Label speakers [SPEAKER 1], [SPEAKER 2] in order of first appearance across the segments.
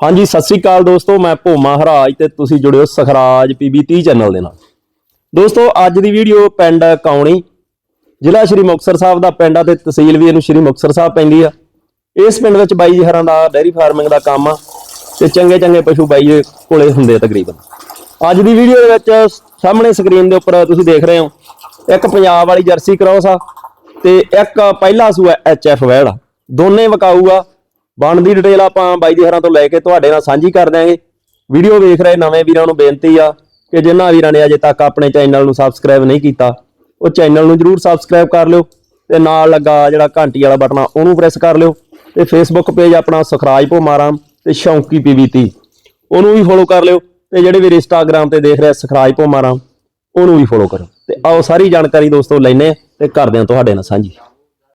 [SPEAKER 1] ਹਾਂਜੀ, ਸਤਿ ਸ੍ਰੀ ਅਕਾਲ ਦੋਸਤੋ, ਮੈਂ ਭੋਮਾ ਹਰਾਜ ਤੇ ਤੁਸੀਂ ਜੁੜਿਓ ਸਖਰਾਜ ਪੀਬੀ 30 ਚੈਨਲ ਦੇ ਨਾਲ। ਦੋਸਤੋ, ਅੱਜ ਦੀ ਵੀਡੀਓ ਪਿੰਡ ਕੌਣੀ, ਜ਼ਿਲ੍ਹਾ ਸ਼੍ਰੀ ਮੁਕਤਸਰ ਸਾਹਿਬ ਦਾ ਪਿੰਡ ਆ ਤੇ ਤਹਿਸੀਲ ਵੀ ਇਹਨੂੰ ਸ਼੍ਰੀ ਮੁਕਤਸਰ ਸਾਹਿਬ ਪੈਂਦੀ ਆ। ਇਸ ਪਿੰਡ ਵਿੱਚ ਬਾਈ ਜੀ ਹਰਾਂ ਦਾ ਡੈਰੀ ਫਾਰਮਿੰਗ ਦਾ ਕੰਮ ਆ ਤੇ ਚੰਗੇ ਚੰਗੇ ਪਸ਼ੂ ਬਾਈ ਦੇ ਕੋਲੇ ਹੁੰਦੇ ਆ ਤਕਰੀਬਨ। ਅੱਜ ਦੀ ਵੀਡੀਓ ਦੇ ਵਿੱਚ ਸਾਹਮਣੇ ਸਕਰੀਨ ਦੇ ਉੱਪਰ ਤੁਸੀਂ ਦੇਖ ਰਹੇ ਹੋ, ਇੱਕ ਪੰਜਾਬ ਵਾਲੀ ਜਰਸੀ ਕ੍ਰੋਸ ਆ ਤੇ ਇੱਕ ਪਹਿਲਾ ਸੂਆ ਐਚਐਫ ਵੈੜ। ਆ ਦੋਨੇ ਵਿਕਾਊ ਆ ਬਣ ਦੀ ਡਿਟੇਲ ਆਪਾਂ ਬਾਈ ਦੀ ਹਰਾਂ ਤੋਂ ਲੈ ਕੇ ਤੁਹਾਡੇ ਨਾਲ ਸਾਂਝੀ ਕਰ ਦਿਆਂਗੇ। ਵੀਡੀਓ ਵੇਖ ਰਹੇ ਨਵੇਂ ਵੀਰਾਂ ਨੂੰ ਬੇਨਤੀ ਆ ਕਿ ਜਿਨ੍ਹਾਂ ਵੀਰਾਂ ਨੇ ਅਜੇ ਤੱਕ ਆਪਣੇ ਚੈਨਲ ਨੂੰ ਸਬਸਕ੍ਰਾਈਬ ਨਹੀਂ ਕੀਤਾ ਉਹ ਚੈਨਲ ਨੂੰ ਜਰੂਰ ਸਬਸਕ੍ਰਾਈਬ ਕਰ ਲਿਓ ਤੇ ਨਾਲ ਲੱਗਾ ਜਿਹੜਾ ਘੰਟੀ ਵਾਲਾ ਬਟਨ ਉਹਨੂੰ ਪ੍ਰੈਸ ਕਰ ਲਿਓ ਤੇ ਫੇਸਬੁੱਕ ਪੇਜ ਆਪਣਾ ਸੁਖਰਾਜ ਭੋਮਾਰਾਮ ਤੇ ਸ਼ੌਂਕੀ ਪੀਵੀਤੀ ਉਹਨੂੰ ਵੀ ਫੋਲੋ ਕਰ ਲਿਓ ਤੇ ਜਿਹੜੇ ਵੀ ਇੰਸਟਾਗ੍ਰam ਤੇ ਦੇਖ ਰਹੇ ਸੁਖਰਾਜ ਭੋਮਾਰਾਮ ਉਹਨੂੰ ਵੀ ਫੋਲੋ ਕਰੋ ਤੇ ਆਓ ਸਾਰੀ ਜਾਣਕਾਰੀ ਦੋਸਤੋ ਲੈਨੇ ਤੇ ਕਰਦੇ ਆ ਤੁਹਾਡੇ ਨਾਲ ਸਾਂਝੀ।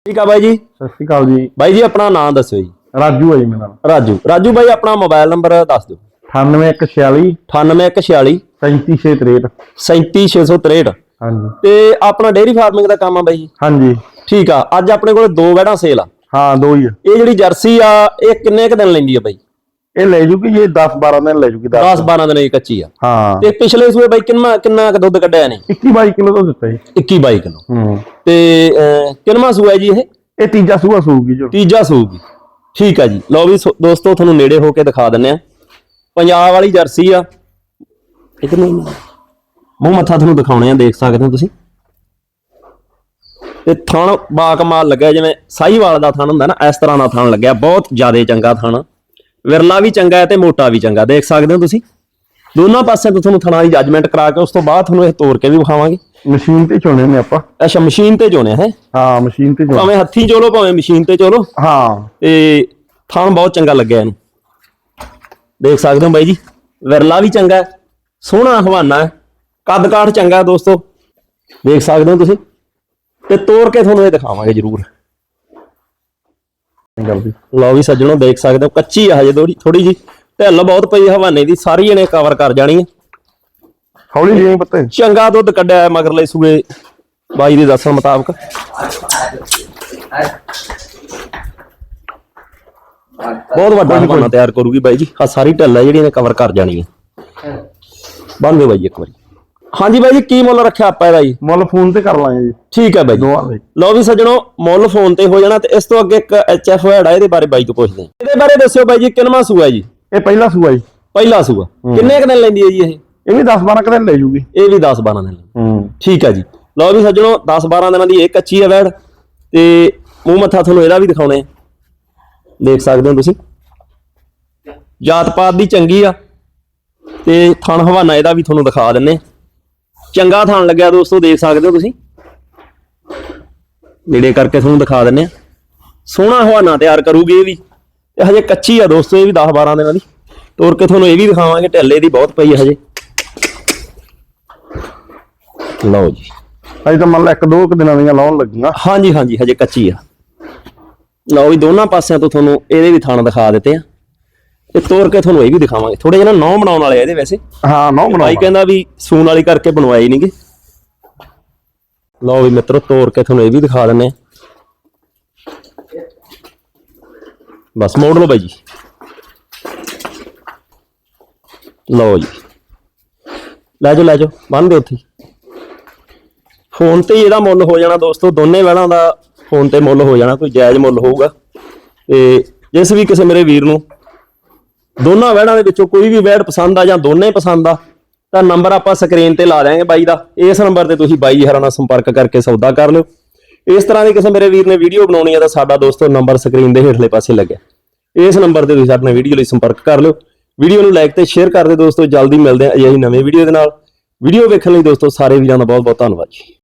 [SPEAKER 1] ਠੀਕ ਆ ਬਾਈ ਜੀ?
[SPEAKER 2] ਸਤਿ ਸ਼੍ਰੀ ਅਕਾਲ ਜੀ।
[SPEAKER 1] ਬਾਈ ਜੀ ਆਪਣਾ ਨਾਮ ਦੱਸਿਓ ਜੀ।
[SPEAKER 2] ਰਾਜੂ ਹੈ ਜੀ ਮੇਰਾ ਨਾਮ
[SPEAKER 1] ਰਾਜੂ। ਰਾਜੂ ਬਾਈ ਆਪਣਾ ਮੋਬਾਈਲ ਨੰਬਰ ਦੱਸ ਦਿਓ।
[SPEAKER 2] 98146
[SPEAKER 1] 9846
[SPEAKER 2] 37663
[SPEAKER 1] 37663
[SPEAKER 2] ਹਾਂਜੀ।
[SPEAKER 1] ਤੇ ਆਪਣਾ ਡੇਅਰੀ ਫਾਰਮਿੰਗ ਦਾ ਕੰਮ ਆ ਬਾਈ
[SPEAKER 2] ਹਾਂਜੀ।
[SPEAKER 1] ਠੀਕ ਆ। ਅੱਜ ਆਪਣੇ ਕੋਲ ਦੋ ਵੈੜਾਂ ਸੇਲ ਆ।
[SPEAKER 2] ਹਾਂ ਦੋ ਹੀ ਆ।
[SPEAKER 1] ਇਹ ਜਿਹੜੀ ਜਰਸੀ ਆ ਇਹ ਕਿੰਨੇ ਕ ਦਿਨ ਲੈਂਦੀ ਆ ਬਾਈ?
[SPEAKER 2] ਇਹ ਲੈ ਜੂਗੀ ਇਹ 10 12 ਦਿਨ ਲੈ ਜੂਗੀ
[SPEAKER 1] 10 12 ਦਿਨ। ਦੀ ਕੱਚੀ ਆ।
[SPEAKER 2] ਹਾਂ।
[SPEAKER 1] ਤੇ ਪਿਛਲੇ ਸੂਏ ਬਾਈ ਕਿੰਨਾ ਕਿੰਨਾ ਕ ਦੁੱਧ ਕੱਢਿਆ ਨੇ
[SPEAKER 2] 21 22 ਕਿਲੋ ਤੋਂ ਦਿੱਤਾ ਜੀ।
[SPEAKER 1] 21 22 ਕਿਲੋ।
[SPEAKER 2] ਹੂੰ।
[SPEAKER 1] ਤੇ ਕਿੰਨਵਾਂ ਸੂਆ ਜੀ ਇਹ?
[SPEAKER 2] ਇਹ ਤੀਜਾ ਸੂਆ ਸੂਗੀ ਜੋ।
[SPEAKER 1] ਤੀਜਾ ਸੂਗੀ। ਠੀਕ ਆ ਜੀ। ਲਓ ਵੀ ਸੋ- ਦੋਸਤੋ, ਤੁਹਾਨੂੰ ਨੇੜੇ ਹੋ ਕੇ ਦਿਖਾ ਦਿੰਨੇ ਆ। ਪੰਜਾਬ ਵਾਲੀ ਜਰਸੀ ਆ। ਇੱਕ ਨੂੰ ਮੂੰਹ ਮੱਥਾ ਤੁਹਾਨੂੰ ਦਿਖਾਉਣੇ ਆ, ਦੇਖ ਸਕਦੇ ਹੋ ਤੁਸੀਂ। ਤੇ ਥਣ ਬਾਕਮਾਲ ਲੱਗਿਆ, ਜਿਵੇਂ ਸਾਈਵਾਲ ਦਾ ਥਣ ਹੁੰਦਾ ਨਾ, ਇਸ ਤਰ੍ਹਾਂ ਦਾ ਥਣ ਲੱਗਿਆ। ਬਹੁਤ ਜ਼ਿਆਦਾ ਚੰਗਾ ਥਣ। ਵਿਰਲਾ ਵੀ ਚੰਗਾ ਹੈ ਤੇ ਮੋਟਾ ਵੀ ਚੰਗਾ। ਦੇਖ ਸਕਦੇ ਹੋ ਤੁਸੀਂ? ਦੋਨਾਂ ਪਾਸਿਆਂ ਤੋਂ ਤੁਹਾਨੂੰ ਥਣਾਂ ਦੀ ਜੱਜਮੈਂਟ ਕਰਾ ਕੇ ਉਸ ਤੋਂ ਬਾਅਦ ਤੁਹਾਨੂੰ ਇਹ ਤੋੜ ਕੇ ਵੀ ਵਿਖਾਵਾਂਗੇ।
[SPEAKER 2] ਮਸ਼ੀਨ ਤੇ ਚੋਣੇ ਨੇ ਆਪਾਂ।
[SPEAKER 1] ਅੱਛਾ ਮਸ਼ੀਨ ਤੇ ਜੋਨੇ ਹੈ?
[SPEAKER 2] ਹਾਂ ਮਸ਼ੀਨ ਤੇ ਚੋਣੇ।
[SPEAKER 1] ਭਾਵੇਂ ਹੱਥੀਂ ਚੋਲੋ ਭਾਵੇਂ ਮਸ਼ੀਨ ਤੇ ਚੋਲੋ।
[SPEAKER 2] ਹਾਂ।
[SPEAKER 1] ਤੇ ਥਣ ਬਹੁਤ ਚੰਗਾ ਲੱਗਿਆ ਇਹਨੂੰ। ਦੇਖ ਸਕਦੇ ਹੋ ਬਾਈ ਜੀ ਵਿਰਲਾ ਵੀ ਚੰਗਾ ਹੈ, ਸੋਹਣਾ ਹਵਾਨਾ ਹੈ ਕੱਦ ਕਾਠ ਚੰਗਾ ਦੋਸਤੋ। ਦੇਖ ਸਕਦੇ ਹੋ ਤੁਸੀਂ ਤੇ ਤੋੜ ਕੇ ਤੁਹਾਨੂੰ ਇਹ ਦਿਖਾਵਾਂਗੇ ਜਰੂਰ। ਲਓ ਵੀ ਸੱਜਣੋ ਦੇਖ ਸਕਦੇ ਹੋ ਕੱਚੀ ਆ ਹਜੇ ਥੋੜੀ ਥੋੜੀ ਜੀ ਢਿੱਲ ਬਹੁਤ ਪਈ ਹਵਾਨੇ ਦੀ ਸਾਰੀ ਇਹਨੇ ਕਵਰ ਕਰ ਜਾਣੀ ਹੈ।
[SPEAKER 2] ਹੌਲੀ ਜਿਹੀ ਪੱਤੇ।
[SPEAKER 1] ਚੰਗਾ ਦੁੱਧ ਕੱਢਿਆ ਹੈ ਮਗਰਲੇ ਸੂਏ। ਬਾਈ ਦੇ ਦੱਸਣ ਮੁਤਾਬਕ। ਬਹੁਤ ਵੱਡਾ ਹਵਾਨਾ ਤਿਆਰ ਕਰੂਗੀ ਬਾਈ ਜੀ। ਆ ਸਾਰੀ ਢਿੱਲ ਹੈ ਜਿਹੜੀ ਇਹਨੇ ਕਵਰ ਕਰ ਜਾਣੀ ਹੈ। ਬੰਦ ਦਿਓ ਬਾਈ ਇੱਕ ਵਾਰੀ। ਹਾਂਜੀ ਬਾਈ ਜੀ ਕੀ ਮੁੱਲ ਰੱਖਿਆ ਆਪਾਂ ਇਹਦਾ ਜੀ?
[SPEAKER 2] ਮੁੱਲ ਫੋਨ ਤੇ ਕਰ ਲਾਂਗੇ ਜੀ।
[SPEAKER 1] ਠੀਕ ਹੈ ਬਾਈ
[SPEAKER 2] ਦੋਵਾਂ ਦੇ
[SPEAKER 1] ਲਓ ਵੀ ਸੱਜਣੋ ਮੁੱਲ ਫੋਨ ਤੇ ਹੋ ਜਾਣਾ ਤੇ ਇਸ ਤੋਂ ਅੱਗੇ ਇੱਕ ਐਚਐਫ ਹੈਡ ਆ ਇਹਦੇ ਬਾਰੇ ਬਾਈ ਤੋਂ ਪੁੱਛਦੇ ਇਹਦੇ ਬਾਰੇ ਦੱਸਿਓ ਬਾਈ ਜੀ ਕਿੰਨਵਾਂ ਸੂਆ ਜੀ?
[SPEAKER 2] ਇਹ ਪਹਿਲਾ ਸੂਆ ਜੀ।
[SPEAKER 1] ਪਹਿਲਾ ਸੂਆ। ਕਿੰਨੇ ਕੁ ਦਿਨ ਲੈਂਦੀ ਹੈ ਜੀ ਇਹ?
[SPEAKER 2] ਇਹ ਵੀ 10 12 ਦਿਨ ਲੈ ਜੂਗੀ।
[SPEAKER 1] ਇਹ ਵੀ 10 12 ਦਿਨ
[SPEAKER 2] ਹੂੰ।
[SPEAKER 1] ਠੀਕ ਹੈ ਜੀ। ਲਓ ਵੀ ਸੱਜਣੋ 10 12 ਦਿਨਾਂ ਦੀ ਇਹ ਕੱਚੀ ਹੈ ਵੈੜ ਤੇ ਮੂੰਹ ਮੱਥਾ ਤੁਹਾਨੂੰ ਇਹਦਾ ਵੀ ਦਿਖਾਉਣੇ ਦੇਖ ਸਕਦੇ ਹੋ ਤੁਸੀਂ। ਜਾਤ ਪਾਤ ਦੀ ਚੰਗੀ ਆ ਤੇ ਥਣ ਹਵਾਨਾ ਇਹਦਾ ਵੀ ਤੁਹਾਨੂੰ ਦਿਖਾ ਦਿੰਨੇ। ਚੰਗਾ ਥਣ ਲੱਗਿਆ ਦੋਸਤੋ ਦੇਖ ਸਕਦੇ ਹੋ ਤੁਸੀਂ। ਨੇੜੇ ਕਰਕੇ ਤੁਹਾਨੂੰ ਦਿਖਾ ਦਿੰਨੇ ਆ। ਸੋਹਣਾ ਹਵਾਨਾ ਤਿਆਰ ਕਰੂਗੀ ਇਹ ਵੀ। ਇਹ ਹਜੇ ਕੱਚੀ ਆ ਦੋਸਤੋ ਇਹ ਵੀ 10 12 ਦਿਨਾਂ ਦੀ। ਤੋਰ ਕੇ ਤੁਹਾਨੂੰ ਇਹ ਵੀ ਦਿਖਾਵਾਂਗੇ ਢੱਲੇ ਦੀ ਬਹੁਤ ਪਈ ਹੈ ਹਜੇ। ਲਓ ਜੀ।
[SPEAKER 2] ਅਜੇ ਤਾਂ ਮੰਨ ਲਾ ਇੱਕ ਦੋ ਕੁ ਦਿਨਾਂ ਦੀਆਂ ਲਾਉਣ ਲੱਗੀਆਂ।
[SPEAKER 1] ਹਾਂਜੀ ਹਾਂਜੀ ਹਜੇ ਕੱਚੀ ਆ। ਲਓ ਵੀ ਦੋਨਾਂ ਪਾਸਿਆਂ ਤੋਂ ਤੁਹਾਨੂੰ ਇਹਦੇ ਵੀ ਥਣ ਦਿਖਾ ਦਿੱਤੇ ਆ। ਤੇ ਤੋੜ ਕੇ ਤੁਹਾਨੂੰ ਇਹ ਵੀ ਦਿਖਾਵਾਂਗੇ। ਥੋੜੇ ਜਿਹਾ ਨਾ ਬਣਾਉਣ ਵਾਲੇ ਆ ਇਹਦੇ ਵੈਸੇ।
[SPEAKER 2] ਹਾਂ ਨੌ ਬਣਾ
[SPEAKER 1] ਭਾਈ ਕਹਿੰਦਾ ਵੀ ਸੂਨ ਵਾਲੀ ਕਰਕੇ ਬਣਵਾਈ ਨਹੀਂਗੇ ਲਓ ਵੀ ਮਿੱਤਰੋ ਤੋੜ ਕੇ ਤੁਹਾਨੂੰ ਇਹ ਵੀ ਦਿਖਾ ਦਿੰਨੇ ਬਸ ਮੋੜ ਲਓ ਬਾਈ ਜੀ। ਲਓ ਜੀ। ਲੈ ਜਾਓ ਲੈ ਜਾਓ। ਬੰਨ ਦਿਓ ਉੱਥੇ। ਫੋਨ ਤੇ ਹੀ ਇਹਦਾ ਮੁੱਲ ਹੋ ਜਾਣਾ ਦੋਸਤੋ, ਦੋਨੇ ਵਹਿਣਾਂ ਦਾ ਫੋਨ ਤੇ ਮੁੱਲ ਹੋ ਜਾਣਾ, ਕੋਈ ਜਾਇਜ਼ ਮੁੱਲ ਹੋਊਗਾ। ਤੇ ਜਿਸ ਵੀ ਕਿਸੇ ਮੇਰੇ ਵੀਰ ਨੂੰ, ਦੋਨਾਂ ਵਹਿਣਾਂ ਦੇ ਵਿੱਚੋਂ ਕੋਈ ਵੀ ਵਹਿੜ ਪਸੰਦ ਆ ਜਾਂ ਦੋਨੇ ਪਸੰਦ ਆ, ਤਾਂ ਨੰਬਰ ਆਪਾਂ ਸਕਰੀਨ ਤੇ ਲਾ ਦਿਆਂਗੇ ਬਾਈ ਦਾ। ਇਸ ਨੰਬਰ ਤੇ ਤੁਸੀਂ ਬਾਈ ਹਰਾਂ ਨਾਲ ਸੰਪਰਕ ਕਰਕੇ ਸੌਦਾ ਕਰ ਲਿਓ। ਇਸ ਤਰ੍ਹਾਂ ਦੀ ਕਿਸੇ ਮੇਰੇ ਵੀਰ ਨੇ ਵੀਡੀਓ ਬਣਾਉਣੀ ਹੈ ਤਾਂ ਸਾਡਾ ਦੋਸਤੋ ਨੰਬਰ ਸਕਰੀਨ ਦੇ ਹੇਠਲੇ ਪਾਸੇ ਲੱਗਿਆ। ਇਸ ਨੰਬਰ ਤੇ ਤੁਸੀਂ ਸਾਡੇ ਨਾਲ ਵੀਡੀਓ ਲਈ ਸੰਪਰਕ ਕਰ ਲਿਓ। ਵੀਡੀਓ ਨੂੰ ਲਾਈਕ ਤੇ ਸ਼ੇਅਰ ਕਰ ਦਿਓ ਦੋਸਤੋ। ਜਲਦੀ ਮਿਲਦੇ ਹਾਂ ਅਜਿਹੀ ਨਵੀਂ ਵੀਡੀਓ ਦੇ ਨਾਲ। ਵੀਡੀਓ ਵੇਖਣ ਲਈ ਦੋਸਤੋ ਸਾਰੇ ਵੀਰਾਂ ਦਾ ਬਹੁਤ ਬਹੁਤ ਧੰਨਵਾਦ ਜੀ।